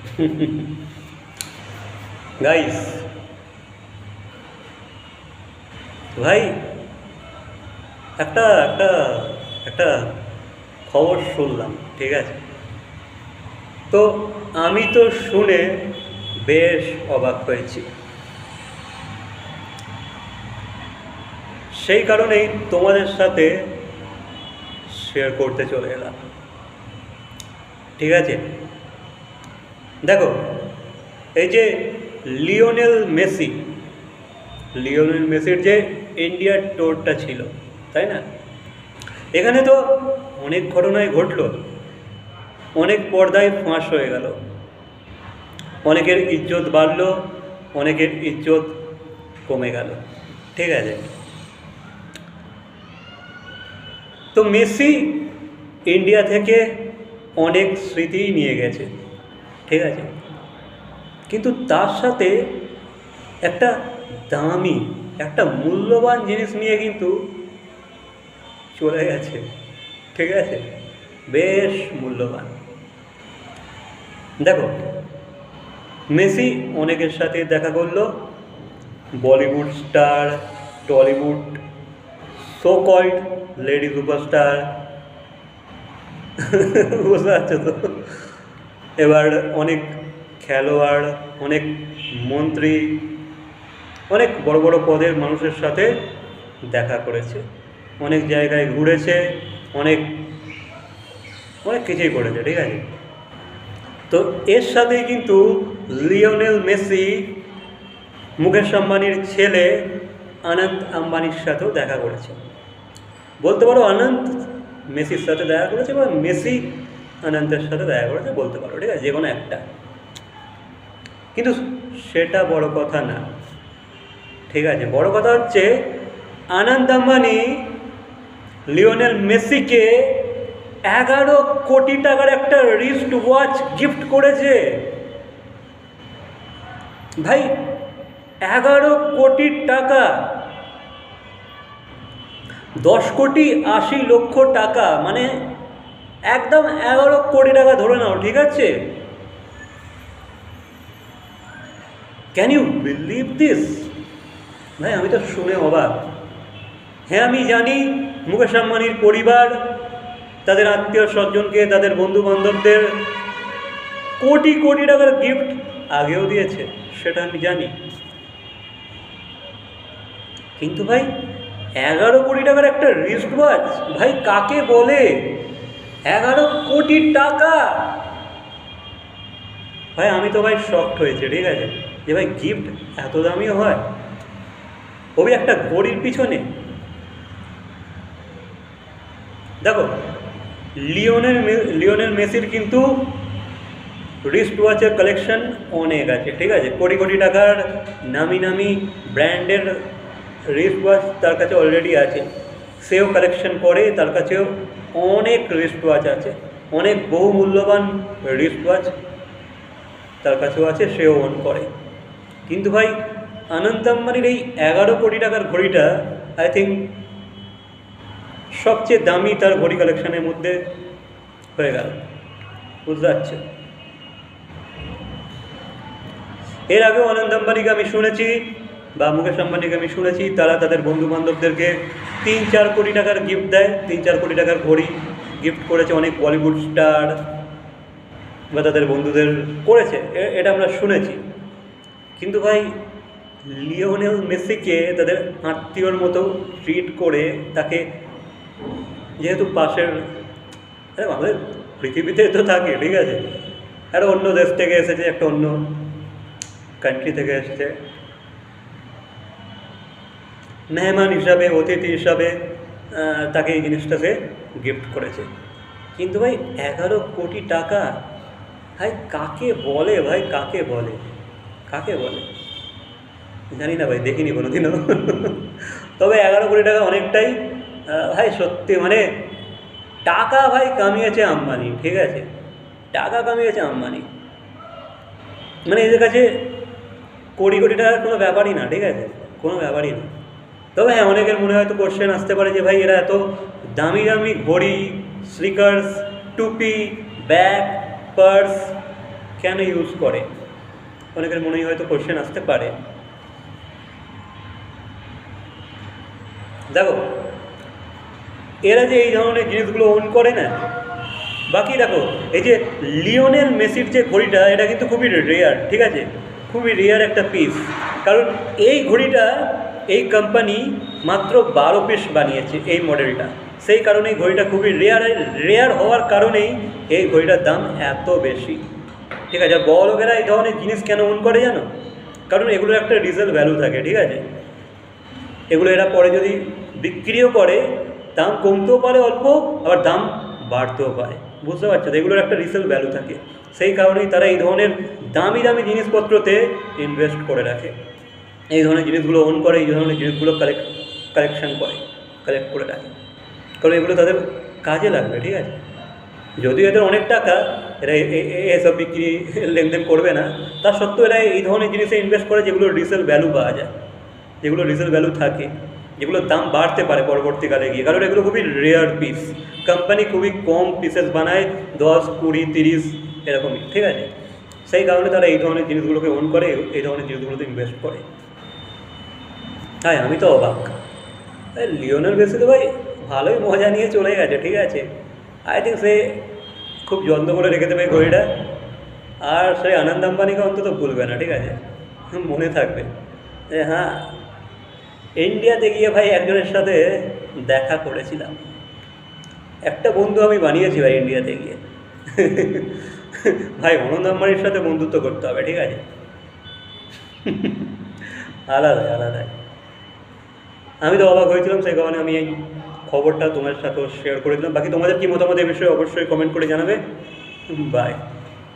Guys ভাই, একটা একটা একটা খবর শুনলাম, ঠিক আছে? তো আমি তো শুনে বেশ অবাক হয়েছি। সেই কারণেই তোমাদের সাথে শেয়ার করতে চলে এলাম। ঠিক আছে? দেখো, এই যে লিওনেল মেসি, লিওনেল মেসির যে ইন্ডিয়ার টোরটা ছিল, তাই না? এখানে তো অনেক ঘটনাই ঘটলো, অনেক পর্দায় ফাঁস হয়ে গেল, অনেকের ইজ্জত বাড়লো, অনেকের ইজ্জত কমে গেল, ঠিক আছে? তো মেসি ইন্ডিয়া থেকে অনেক স্মৃতি নিয়ে গেছে। ঠিক আছে। কিন্তু তার সাথে একটা দামি, একটা মূল্যবান জিনিস নিয়ে কিন্তু চলে গেছে। ঠিক আছে? বেশ মূল্যবান। দেখো, মেসি অনেকের সাথে দেখা করল। Bollywood star, Tollywood so called lady superstar বুঝতে পারছ তো? এবার অনেক খেলোয়াড়, অনেক মন্ত্রী, অনেক বড় বড় পদের মানুষের সাথে দেখা করেছে। অনেক জায়গায় ঘুরেছে, অনেক অনেক কিছুই করেছে, ঠিক আছে? তো এর সাথে কিন্তু লিওনেল মেসি, মুকেশ আম্বানির ছেলে আনন্দ আম্বানির সাথেও দেখা করেছে। বলতে পারো আনন্দ মেসির সাথে দেখা করেছে বা মেসি আনন্দের সাথে দেখা করেছে বলতে পারো ঠিক আছে যে কোনো একটা। কিন্তু সেটা বড় কথা না। ঠিক আছে, বড় কথা হচ্ছে আনন্দ আম্বানি লিওনেল মেসিকে এগারো কোটি টাকার একটা রিস্ট ওয়াচ গিফট করেছে। ভাই, এগারো কোটি টাকা। দশ কোটি আশি লক্ষ টাকা মানে একদম এগারো কোটি টাকা ধরে নাও, ঠিক আছে? ক্যান ইউ বিলিভ দিস ভাই, আমি তো শুনে অবাক। হ্যাঁ আমি জানি মুকেশ আম্বানির পরিবার, তাদের আত্মীয় স্বজনকে, তাদের বন্ধু বান্ধবদের কোটি কোটি টাকার গিফট আগেও দিয়েছে, সেটা আমি জানি। কিন্তু ভাই, এগারো কোটি টাকার একটা রিস্ট ওয়াচ ভাই, কাকে বলে? এগারো কোটি টাকা। ভাই, আমি তো ভাই শক্ট হয়েছে, ঠিক আছে? যে ভাই গিফট এত দামিও হয়। ওই একটা ঘড়ির পিছনে। দেখো লিওনের লিওনেল মেসির কিন্তু রিস্ট ওয়াচের কালেকশন অনেক আছে, ঠিক আছে? কোটি কোটি টাকার নামি নামি ব্র্যান্ডের রিস্ট ওয়াচ তার কাছে অলরেডি আছে। সেও কালেকশন করে, তার কাছেও অনেক রিস্ট ওয়াচ আছে, অনেক বহু মূল্যবান রিস্ট ওয়াচ তার কাছেও আছে, সেও অন করে। কিন্তু ভাই, আনন্দ আম্বানির এই এগারো কোটি টাকার ঘড়িটা আই থিঙ্ক সবচেয়ে দামি তার ঘড়ি কালেকশনের মধ্যে হয়ে গেল। বুঝতে পারছ এর আগেও আনন্দ আম্বানিকে আমি শুনেছি বা মুকেশ আম্বানিকে আমি শুনেছি, তারা তাদের বন্ধু বান্ধবদেরকে তিন চার কোটি টাকার গিফট দেয়, তিন চার কোটি টাকার ঘড়ি গিফট করেছে, অনেক বলিউড স্টার বা তাদের বন্ধুদের করেছে এটা আমরা শুনেছি। কিন্তু ভাই, লিওনেল মেসিকে তাদের আত্মীয়র মতো ট্রিট করে তাকে যেহেতু পাশের আমাদের পৃথিবীতে তো থাকে, ঠিক আছে? আর অন্য দেশ থেকে এসেছে, একটা অন্য কান্ট্রি থেকে এসেছে। মেহমান হিসাবে, অতিথি হিসাবে তাকে এই জিনিসটা সে গিফট করেছে। কিন্তু ভাই, এগারো কোটি টাকা, ভাই, কাকে বলে, ভাই, কাকে বলে? কাকে বলে? জানি না ভাই, দেখিনি কোনোদিনও। তবে এগারো কোটি টাকা অনেকটাই ভাই, সত্যি মানে টাকা ভাই কামিয়েছে আম্বানি, ঠিক আছে? টাকা কামিয়েছে আম্বানি। মানে এদের কাছে কোটি কোটি টাকার কোনো ব্যাপারই না, ঠিক আছে? কোনো ব্যাপারই না। তবে হ্যাঁ অনেকের মনে হয়তো কোশ্চেন আসতে পারে যে ভাই, এরা এত দামি দামি ঘড়ি স্লিকার্স টুপি ব্যাগ পার্স কেন ইউজ করে? অনেকের মনেই হয়তো কোশ্চেন আসতে পারে। দেখো, এরা যে এই ধরনের জিনিসগুলো ওন করে না, বাকি দেখো, এই যে লিওনেল মেসির যে ঘড়িটা, এটা কিন্তু খুবই রেয়ার ঠিক আছে? খুবই রেয়ার একটা পিস কারণ এই ঘড়িটা এই কোম্পানি মাত্র বারো পিস বানিয়েছে এই মডেলটা সেই কারণে ঘড়িটা খুবই রেয়ার রেয়ার হওয়ার কারণেই এই ঘড়িটার দাম এত বেশি। ঠিক আছে, আর বড় লোকেরা এই ধরনের জিনিস কেন ওন করে জানো? কারণ এগুলোর একটা রিজেল ভ্যালু থাকে, ঠিক আছে? এগুলো এরা পরে যদি বিক্রিও করে, দাম কমতেও পারে অল্প, আবার দাম বাড়তেও পারে। বুঝতে পারছ? এগুলোর একটা রিসেল ভ্যালু থাকে। সেই কারণেই তারা এই ধরনের দামি দামি জিনিসপত্রতে ইনভেস্ট করে রাখে। এই ধরনের জিনিসগুলো ওন করে, এই ধরনের জিনিসগুলো কালেক্ট কালেকশান করে কালেক্ট করে রাখে। কারণ এগুলো তাদের কাজে লাগবে, ঠিক আছে? যদিও এদের অনেক টাকা, এরা এসব বিক্রি লেনদেন করবে না, তা সত্ত্বেও এরা এই ধরনের জিনিসে ইনভেস্ট করে যেগুলো রিসেল ভ্যালু পাওয়া যায়, যেগুলো রিসেল ভ্যালু থাকে যেগুলোর দাম বাড়তে পারে পরবর্তীকালে গিয়ে। কারণ এগুলো খুবই রেয়ার পিস কোম্পানি খুবই কম পিসেস বানায়, দশ, কুড়ি, তিরিশ, এরকমই, ঠিক আছে? সেই কারণে তারা এই ধরনের জিনিসগুলোকে ওন করে, এই ধরনের জিনিসগুলোতে ইনভেস্ট করে। হ্যাঁ আমি তো অবাক। এই লিওনার বেসি তো ভাই ভালোই মজা নিয়ে চলে গেছে, ঠিক আছে? আই থিঙ্ক সে খুব যত্ন করে রেখে দেবে ঘড়িটা। আর সেই আনন্দ আম্বানিকে অন্তত ভুলবে না, ঠিক আছে? মনে থাকবে। হ্যাঁ ইন্ডিয়াতে গিয়ে ভাই একজনের সাথে দেখা করেছিলাম। একটা বন্ধু আমি বানিয়েছি ভাই ইন্ডিয়াতে গিয়ে। ভাই অনন্ত আম্বানির সাথে বন্ধুত্ব করতে হবে, ঠিক আছে? আলাদা আলাদা আমি তো অবাক হয়েছিলাম, সেই কারণে আমি এই খবরটা তোমার সাথেও শেয়ার করে দিলাম বাকি তোমাদের কী মতামত এই বিষয়ে অবশ্যই কমেন্ট করে জানাবে। বাই